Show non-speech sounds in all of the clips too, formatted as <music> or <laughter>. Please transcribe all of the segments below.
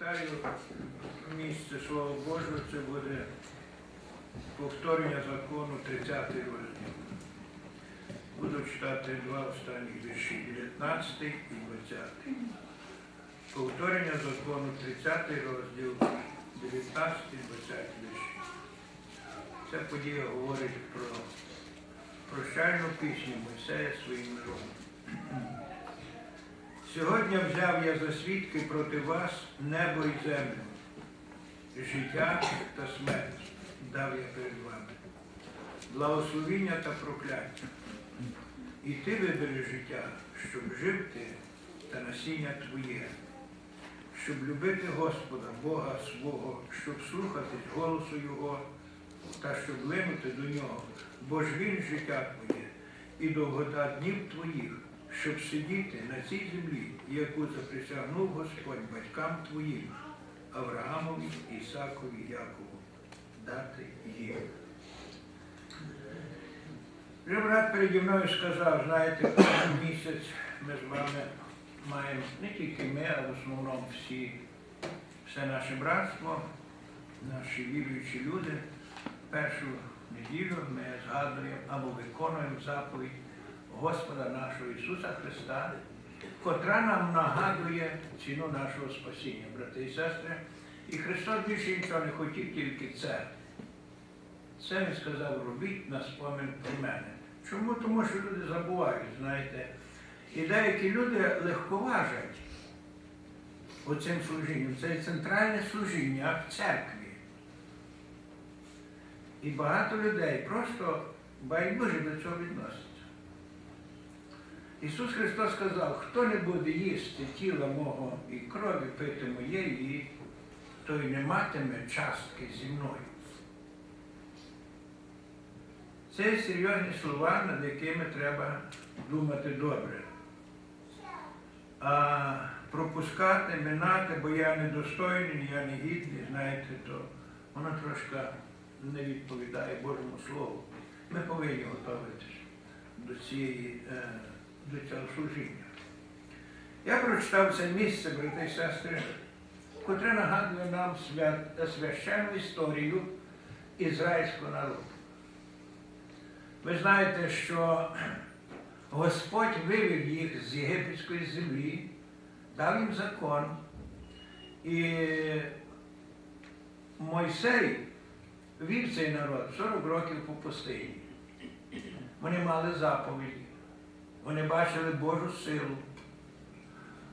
Читаю місце Слова Божого, це буде повторення закону 30 розділ. Буду читати два останні вірші, 19 і 20. Повторення закону 30 розділ, 19 і 20 вірші. Ця подія говорить про прощальну пісню Мойсея своїм народом. Сьогодні взяв я за свідки проти вас небо і землю, життя та смерть дав я перед вами, благословіння та прокляття. І ти вибери життя, щоб жив ти та насіння твоє, щоб любити Господа, Бога свого, щоб слухатись голосу Його та щоб линути до нього, бо ж він життя твоє і довгота днів твоїх, щоб сидіти на цій землі, яку заприсягнув Господь батькам твоїм, Авраамові, Ісакові, Якову, дати їм. Вже брат переді мною сказав, знаєте, кожен місяць ми з вами маємо не тільки ми, а в основному всі, все наше братство, наші віруючі люди. Першу неділю ми згадуємо або виконуємо заповідь Господа нашого Ісуса Христа, котра нам нагадує ціну нашого спасіння, брати і сестри. І Христос більше нічого не хотів, тільки це. Це Він сказав, робіть на спомин про мене. Чому? Тому що люди забувають, знаєте. І деякі люди легковажать оцим служінням. Це центральне служіння в церкві. І багато людей просто байдуже до цього відносяться. Ісус Христос сказав, хто не буде їсти тіла мого і крові пити моєї, той не матиме частки зі мною. Це серйозні слова, над якими треба думати добре. А пропускати, минати, бо я недостойний, я не гідний, знаєте, то воно трошки не відповідає Божому Слову. Ми повинні готуватися до цієї, е, до цього служіння. Я прочитав це місце, брати і сестри, котре нагадує нам священну історію ізраїльського народу. Ви знаєте, що Господь вивів їх з єгипетської землі, дав їм закон, і Мойсей вів цей народ 40 років по пустині. Вони мали заповіді, вони бачили Божу силу,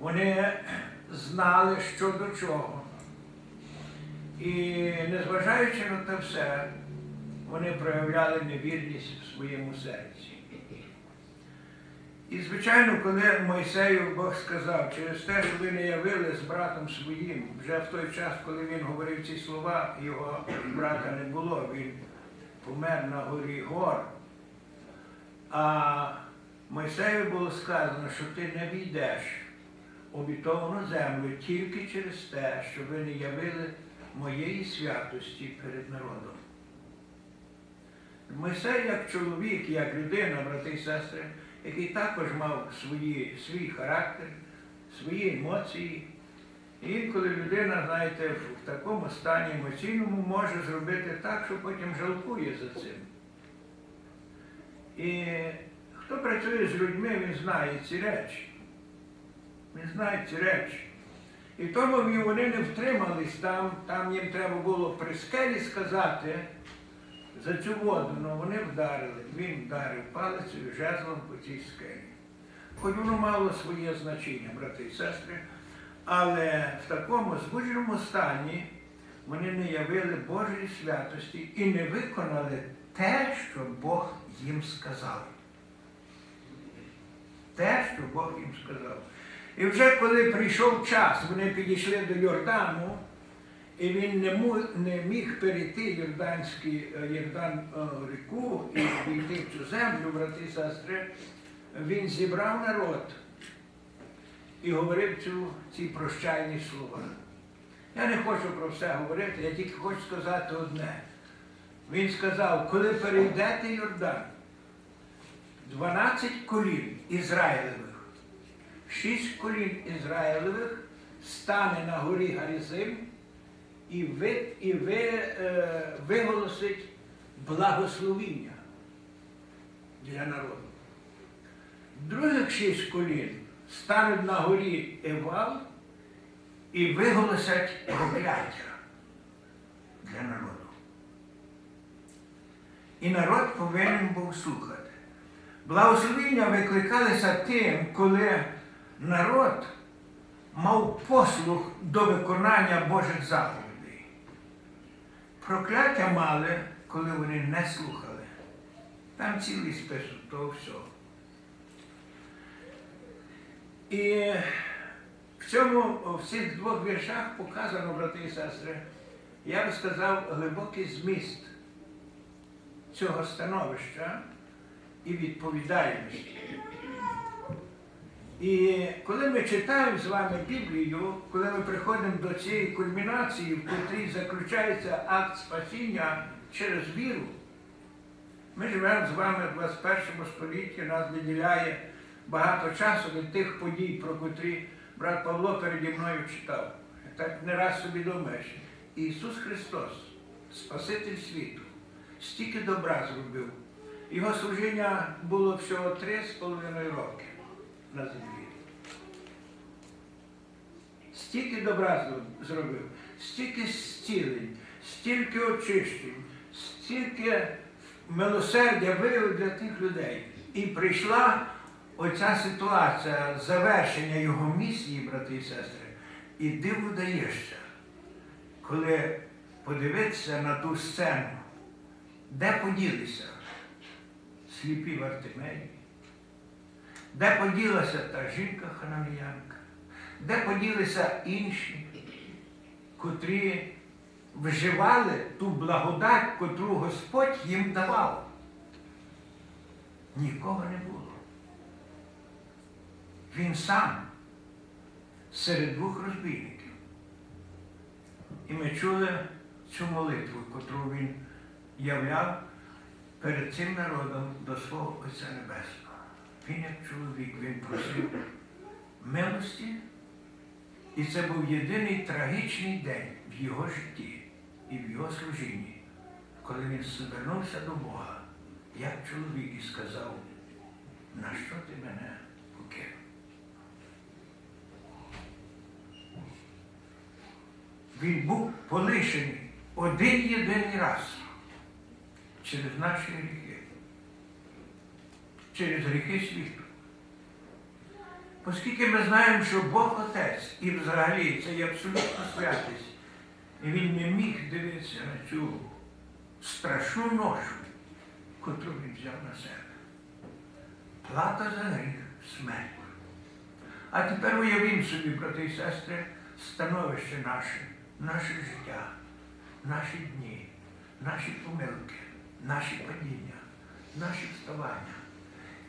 вони знали, що до чого. І незважаючи на те все, вони проявляли невірність в своєму серці. І, звичайно, коли Мойсею Бог сказав, через те, що ви не явили з братом своїм, вже в той час, коли він говорив ці слова, його брата не було, він помер на горі гор. А Мойсею було сказано, що ти не війдеш обітовану землю тільки через те, що ви не явили моєї святості перед народом. Мойсей як чоловік, як людина, брати і сестри, який також мав свої, свій характер, свої емоції. І інколи людина, знаєте, в такому стані емоційному може зробити так, що потім жалкує за цим. І хто працює з людьми, він знає ці речі. Він знає ці речі. І тому вони не втримались там, там їм треба було при скелі сказати за цю воду, але вони вдарили. Він вдарив палицею жезлом по цій скелі. Хоч воно мало своє значення, брати і сестри, але в такому збудженому стані вони не явили Божої святості і не виконали те, що Бог їм сказав. Те, що Бог їм сказав. І вже коли прийшов час, вони підійшли до Йордану, і він не, не міг перейти Йорданський, е, Йордан е, ріку і війти в цю землю, брати і сестри, він зібрав народ і говорив цю, ці прощальні слова. Я не хочу про все говорити, я тільки хочу сказати одне. Він сказав, коли перейдете Йордан, 12 колін Ізраїлевих, шість колін Ізраїлевих стане на горі Гарізим і, ви, і ви, е, виголосить благословіння для народу. Других шість колін стануть на горі Евал і виголосять прокляття для народу. І народ повинен був слухати. Благословіння викликалися тим, коли народ мав послух до виконання Божих заповідей. Прокляття мали, коли вони не слухали. Там цілий список того всього. І в цьому, в цих двох віршах показано, брати і сестри, я би сказав, глибокий зміст цього становища і відповідальності. І коли ми читаємо з вами Біблію, коли ми приходимо до цієї кульмінації, в котрій заключається акт спасіння через віру, ми живемо з вами в 21 столітті, нас виділяє багато часу від тих подій, про котрі брат Павло переді мною читав. Так не раз собі думаєш, Ісус Христос, Спаситель світу, стільки добра зробив. Його служіння було всього три з половиною роки на землі. Стільки добра зробив, стільки зцілень, стільки очищень, стільки милосердя виявив для тих людей. І прийшла оця ситуація завершення його місії, брати і сестри, і диву даєшся, коли подивитися на ту сцену, де поділися сліпі Вартимеї, де поділася та жінка ханаміянка, де поділися інші, котрі вживали ту благодать, котру Господь їм давав. Нікого не було. Він сам серед двох розбійників. І ми чули цю молитву, котру він являв перед цим народом до свого Отця Небесного. Він як чоловік, він просив милості, і це був єдиний трагічний день в його житті і в його служінні, коли він звернувся до Бога, як чоловік і сказав, на що ти мене покинув? Він був полишений один єдиний раз через наші гріхи, через гріхи світу. Оскільки ми знаємо, що Бог Отець і взагалі це є абсолютна святість, і він не міг дивитися на цю страшну ношу, котру він взяв на себе. Плата за гріх смерть. А тепер уявімо собі, брати і сестри, становище наше, наше життя, наші дні, наші помилки, наші падіння, наші вставання.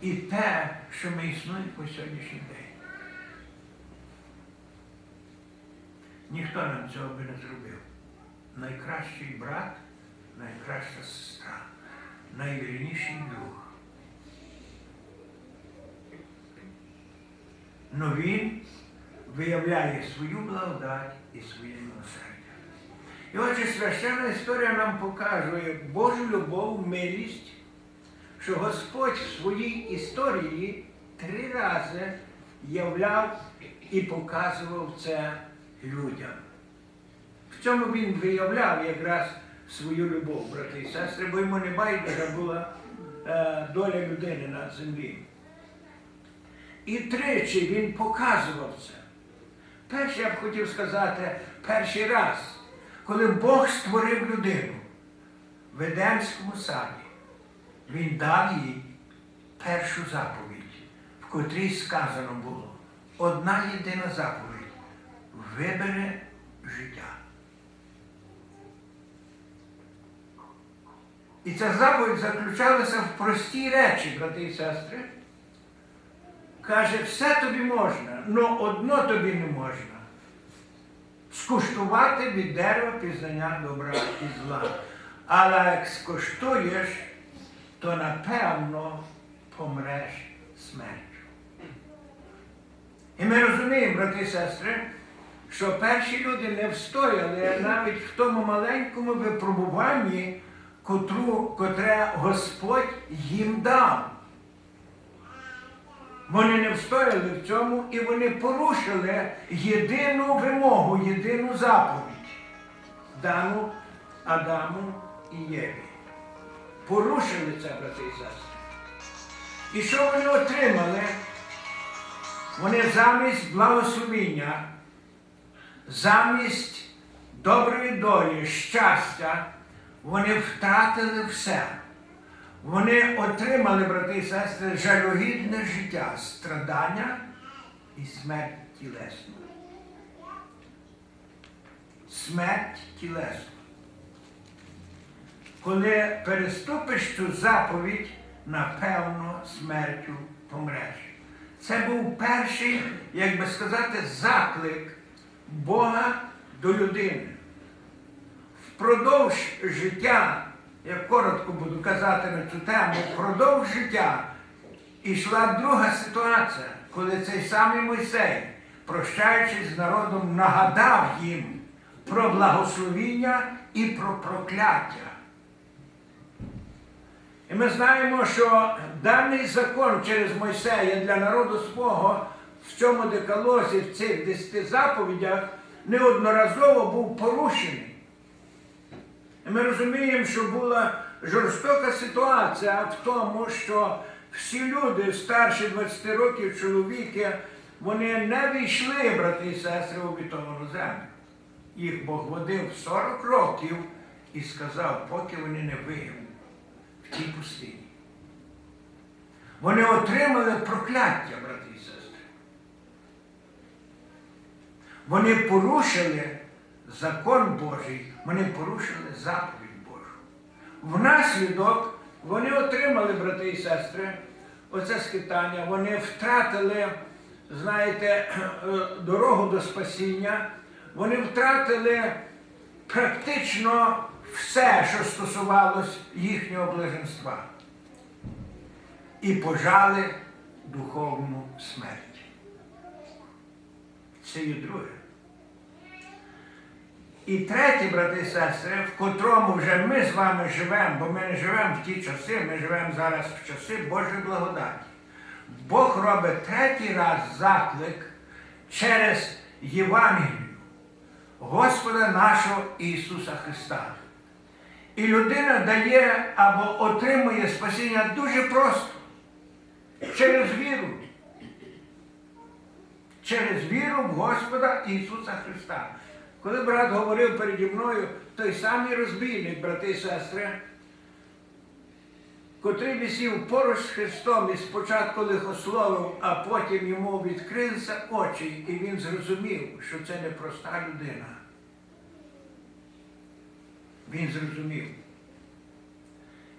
І те, що ми існуємо по сьогоднішній день. Ніхто нам цього би не зробив. Найкращий брат, найкраща сестра, найвірніший друг. Но він виявляє свою благодать і своє милосердя. І отже, священна історія нам показує Божу любов, милість, що Господь в своїй історії три рази являв і показував це людям. В цьому він виявляв якраз свою любов, брати і сестри, бо йому не байдужа була е, доля людини на землі. І тричі він показував це. Перше, я б хотів сказати, перший раз, коли Бог створив людину в Едемському саді, він дав їй першу заповідь, в котрій сказано було одна єдина заповідь вибере життя. І ця заповідь заключалася в простій речі, брати і сестри. Каже, все тобі можна, але одно тобі не можна. Скуштувати від дерева пізнання добра і зла. Але як скуштуєш, то напевно помреш смертю. І ми розуміємо, брати і сестри, що перші люди не встояли навіть в тому маленькому випробуванні, котре Господь їм дав. Вони не встояли в цьому і вони порушили єдину вимогу, єдину заповідь, дану Адаму і Єві. Порушили це, брати і сестри. І що вони отримали? Вони замість благословіння, замість доброї долі, щастя, вони втратили все. Вони отримали, брати і сестри, жалюгідне життя, страдання і смерть тілесну. Смерть тілесну. Коли переступиш цю заповідь, напевно, смертю помреш. Це був перший, як би сказати, заклик Бога до людини. Впродовж життя, я коротко буду казати на цю тему, впродовж життя ішла друга ситуація, коли цей самий Мойсей, прощаючись з народом, нагадав їм про благословіння і про прокляття. І ми знаємо, що даний закон через Мойсея для народу свого в цьому декалозі, в цих десяти заповідях, неодноразово був порушений. І ми розуміємо, що була жорстока ситуація в тому, що всі люди старші 20 років чоловіки, вони не війшли, брати і сестри, в обітовану землю. Їх Бог водив 40 років і сказав, поки вони не вигнуть в тій пустині. Вони отримали прокляття, брати і сестри. Вони порушили закон Божий, вони порушили заповідь Божу. Внаслідок вони отримали, брати і сестри, оце скитання, вони втратили, знаєте, <clears throat> дорогу до спасіння, вони втратили практично все, що стосувалось їхнього блаженства. І пожали духовну смерть. Це є друге. І третє, брати і сестри, в котрому вже ми з вами живемо, бо ми не живемо в ті часи, ми живемо зараз в часи Божої благодаті. Бог робить третій раз заклик через Євангелію Господа нашого Ісуса Христа. І людина дає або отримує спасіння дуже просто через віру. Через віру в Господа Ісуса Христа. Коли брат говорив переді мною, той самий розбійник, брати і сестри, котрий висів поруч з Христом і спочатку лихословив, а потім йому відкрилися очі, і він зрозумів, що це не проста людина. Він зрозумів.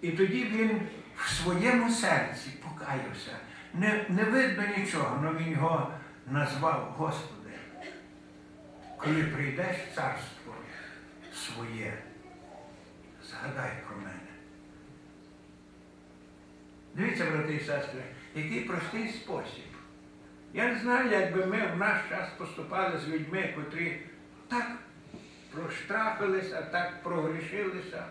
І тоді він в своєму серці покаявся. Не, не видно нічого, але він його назвав Господи. Коли прийдеш царство своє, згадай про мене. Дивіться, брати і сестри, який простий спосіб. Я не знаю, як би ми в наш час поступали з людьми, котрі так проштрафилися, так прогрішилися,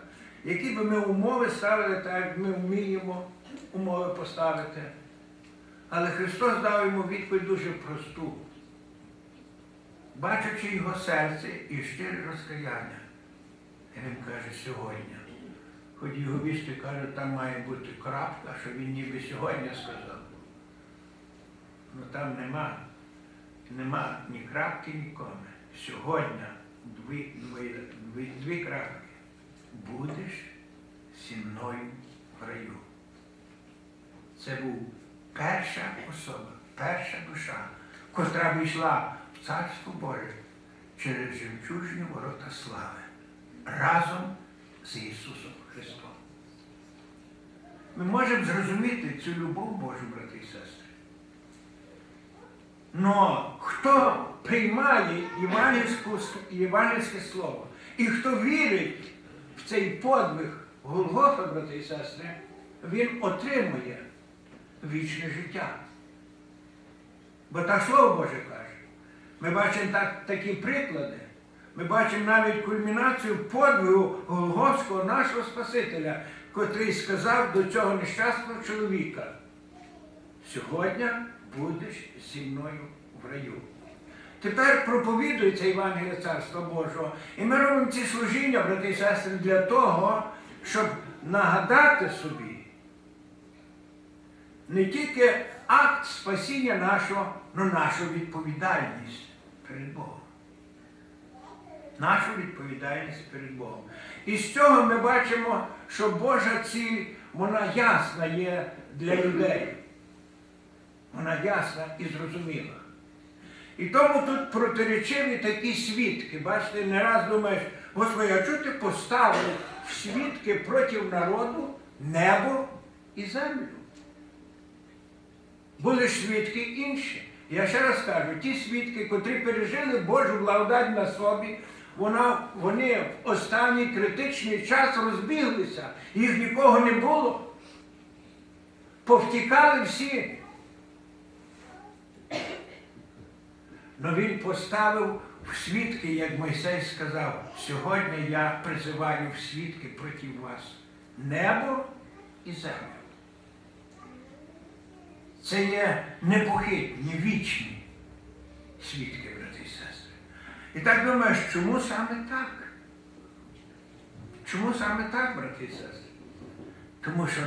які би ми умови ставили, так як ми вміємо умови поставити. Але Христос дав йому відповідь дуже просту. Бачачи його серце і щире розкаяння, і він каже сьогодні. Хоч його вісти каже, там має бути крапка, що він ніби сьогодні сказав. Ну там нема, нема ні крапки, ні коми. Сьогодні дві, дві, дві, дві крапки. Будеш зі мною в раю. Це був перша особа, перша душа, котра війшла в Царство Боже через жемчужні ворота слави разом з Ісусом Христом. Ми можемо зрозуміти цю любов Божу, брати і сестри. Но хто приймає євангельське слово і хто вірить в цей подвиг Голгофа, брати і сестри, він отримує вічне життя. Бо так слово Боже каже, Ми бачимо так, такі приклади. Ми бачимо навіть кульмінацію подвигу Голгофського нашого Спасителя, котрий сказав до цього нещасного чоловіка: сьогодні будеш зі мною в раю. Тепер проповідується Євангелія Царства Божого. І ми робимо ці служіння, брати і сестри, для того, щоб нагадати собі не тільки акт спасіння нашого, але нашу відповідальність перед Богом. Нашу відповідальність перед Богом. І з цього ми бачимо, що Божа ціль, вона ясна є для людей. Вона ясна і зрозуміла. І тому тут протиречиві такі свідки. Бачите, не раз думаєш, Господи, а чого ти поставив в свідки проти народу небо і землю? Були ж свідки інші. Я ще раз кажу, ті свідки, котрі пережили Божу благодать на собі, вона, вони в останній критичний час розбіглися, їх нікого не було. Повтікали всі. Но він поставив в свідки, як Мойсей сказав, сьогодні я призиваю в свідки проти вас небо і землю. Це є непохитні, вічні свідки, брати і сестри. І так думаєш, чому саме так? Чому саме так, брати і сестри? Тому що